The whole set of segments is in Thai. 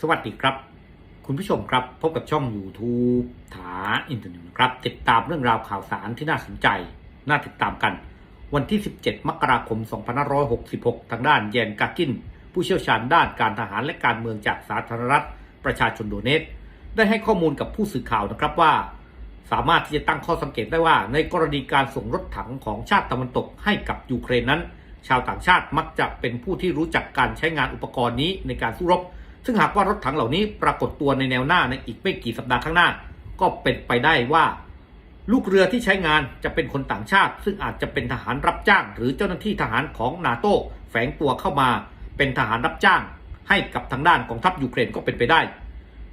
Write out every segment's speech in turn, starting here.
สวัสดีครับ คุณผู้ชมครับพบกับช่อง YouTube ถาอินเทอร์เน็ตนะครับ ติดตามเรื่องราวข่าวสารที่น่าสนใจ น่าติดตามกัน วันที่ 17 มกราคม 2566 ทางด้านแยนกากิน ผู้เชี่ยวชาญด้านการทหารและการเมืองจากสาธารณรัฐ ประชาชนโดเนตได้ให้ข้อมูลกับผู้สื่อข่าวนะครับว่า สามารถที่จะตั้งข้อสังเกตได้ว่า ในกรณีการส่งรถถังของชาติตะวันตกให้กับยูเครนนั้น ชาวต่างชาติมักจะเป็นผู้ที่รู้จักการใช้งานอุปกรณ์นี้ในการสู้รบ ซึ่งหากว่ารถถังเหล่านี้ปรากฏตัวในแนวหน้าในอีกไม่กี่สัปดาห์ข้างหน้า ก็เป็นไปได้ว่า ลูกเรือที่ใช้งานจะเป็นคนต่างชาติ ซึ่งอาจจะเป็นทหารรับจ้าง หรือเจ้าหน้าที่ทหารของนาโต้แฝงตัวเข้ามา เป็นทหารรับจ้าง ให้กับทางด้านกองทัพยูเครนก็เป็นไปได้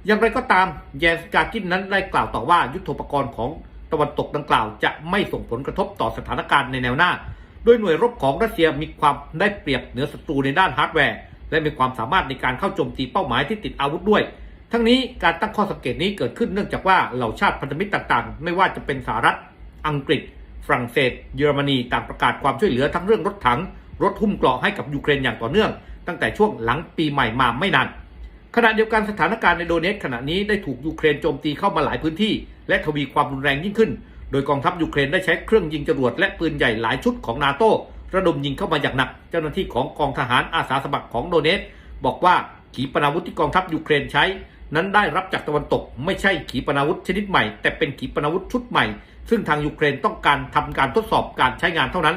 อย่างไรก็ตามแยนสกากินนั้นได้กล่าวต่อว่ายุทโธปกรณ์ของตะวันตกดังกล่าวจะไม่ส่งผลกระทบต่อสถานการณ์ในแนวหน้า โดยหน่วยรบของรัสเซียมีความได้เปรียบเหนือศัตรูในด้านฮาร์ดแวร์ และมีความสามารถในการเข้าโจมตีเป้าหมายที่ติดอาวุธด้วย ทั้งนี้การตั้งข้อสังเกตนี้เกิดขึ้นเนื่องจากว่าเหล่าชาติพันธมิตรต่างๆ ไม่ว่าจะเป็นสหรัฐ อังกฤษ ฝรั่งเศส เยอรมนีต่างประกาศความช่วยเหลือทั้งเรื่องรถถัง รถหุ้มเกราะให้กับยูเครนอย่างต่อเนื่อง ตั้งแต่ช่วงหลังปีใหม่มาไม่นานขณะเดียวกันสถานการณ์ในโดเนตขณะนี้ได้ถูกยูเครนโจมตีเข้ามาหลายพื้นที่ และทวีความรุนแรงยิ่งขึ้น โดยกองทัพยูเครนได้ใช้เครื่องยิงจรวดและปืนใหญ่หลายชุดของนาโต้ ระดมยิงเข้ามาอย่างหนัก เจ้าหน้าที่ของกองทหารอาสาสมัครของโดเนตบอกว่าขีปนาวุธที่กองทัพยูเครนใช้ นั้นได้รับจากตะวันตก ไม่ใช่ขีปนาวุธชนิดใหม่ แต่เป็นขีปนาวุธชุดใหม่ ซึ่งทางยูเครนต้องการทำการทดสอบการใช้งานเท่านั้น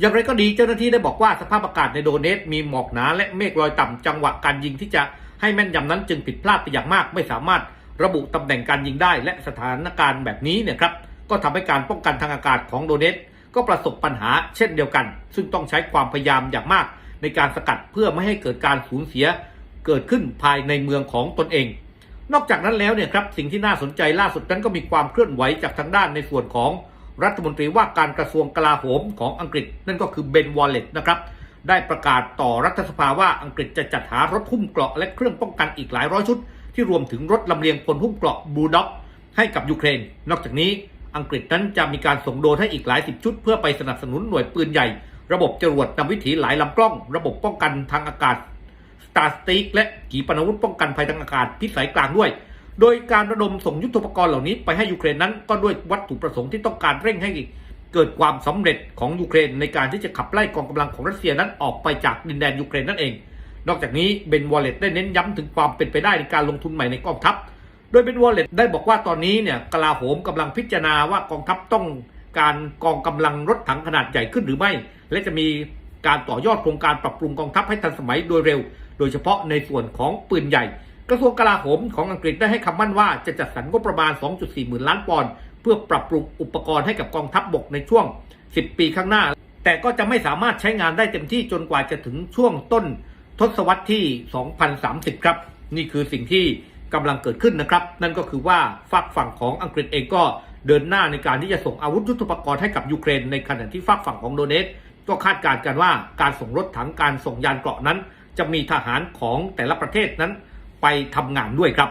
อย่างไรก็ดีเจ้าหน้าที่ได้บอกว่าสภาพอากาศในโดเนตมีหมอกหนาและเมฆลอยต่ำจังหวะการยิงที่จะให้แม่นยำนั้นจึงผิดพลาดไปอย่างมาก ไม่สามารถระบุตำแหน่งการยิงได้ และสถานการณ์แบบนี้เนี่ยครับก็ทำให้การป้องกันทางอากาศของโดเนต ก็ประสบปัญหาเช่นเดียวกัน ซึ่งต้องใช้ความพยายามอย่างมากในการสกัดเพื่อไม่ให้เกิดการสูญเสียเกิดขึ้นภายในเมืองของตนเอง นอกจากนั้นแล้วเนี่ยครับสิ่งที่น่าสนใจล่าสุดนั้นก็มีความเคลื่อนไหวจากทางด้านในส่วนของรัฐมนตรีว่าการกระทรวงกลาโหมของอังกฤษ นั่นก็คือเบนวอลเลตนะครับได้ประกาศต่อรัฐสภาว่าอังกฤษจะจัดหารถหุ้มเกราะและเครื่องป้องกันอีกหลายร้อยชุด ที่รวมถึงรถลำเลียงพลหุ้มเกราะบูด็อกให้กับยูเครน นอกจากนี้ อังกฤษนั้นจะมีการส่งโดรนให้อีกหลายสิบชุด เพื่อไปสนับสนุนหน่วยปืนใหญ่ ระบบจรวดนำวิถีหลายลำกล้อง ระบบป้องกันทางอากาศสตาร์สติกและขีปนาวุธป้องกันภัยทางอากาศพิสัยกลางด้วย โดยการระดมส่งยุทโธปกรณ์เหล่านี้ไปให้ยูเครนนั้นก็ด้วยวัตถุประสงค์ที่ต้องการเร่งให้เกิดความสำเร็จของยูเครนในการที่จะขับไล่กองกำลังของรัสเซียนั้นออกไปจากดินแดนยูเครนนั่นเอง นอกจากนี้เบนวอลเลตได้เน้นย้ำถึงความเป็นไปได้ในการลงทุนใหม่ในกองทัพ โดยเบนวอลเล็ตได้บอกว่าตอนนี้เนี่ยกลาโหมกำลังพิจารณาว่ากองทัพต้องการกองกำลังรถถังขนาดใหญ่ขึ้นหรือไม่ และจะมีการต่อยอดโครงการปรับปรุงกองทัพให้ทันสมัยโดยเร็ว โดยเฉพาะในส่วนของปืนใหญ่ กระทรวงกลาโหมของอังกฤษได้ให้คำมั่นว่าจะจัดสรรงบประมาณ 2.4 หมื่นล้านปอนด์เพื่อปรับปรุงอุปกรณ์ให้กับกองทัพบบกในช่วง 10 ปีข้างหน้า แต่ก็จะไม่สามารถใช้งานได้เต็มที่จนกว่าจะถึงช่วงต้นทศวรรษที่ 2030 ครับ นี่คือสิ่งที่ กำลังเกิดขึ้นนะครับ นั่นก็คือว่าฝักฝั่งของอังกฤษเองก็เดินหน้าในการที่จะส่งอาวุธยุทโธปกรณ์ให้กับยูเครนในขณะที่ฝักฝั่งของโดเนตก็คาดการณ์กันว่าการส่งรถถังการส่งยานเกราะนั้น จะมีทหารของแต่ละประเทศนั้นไปทำงานด้วยครับ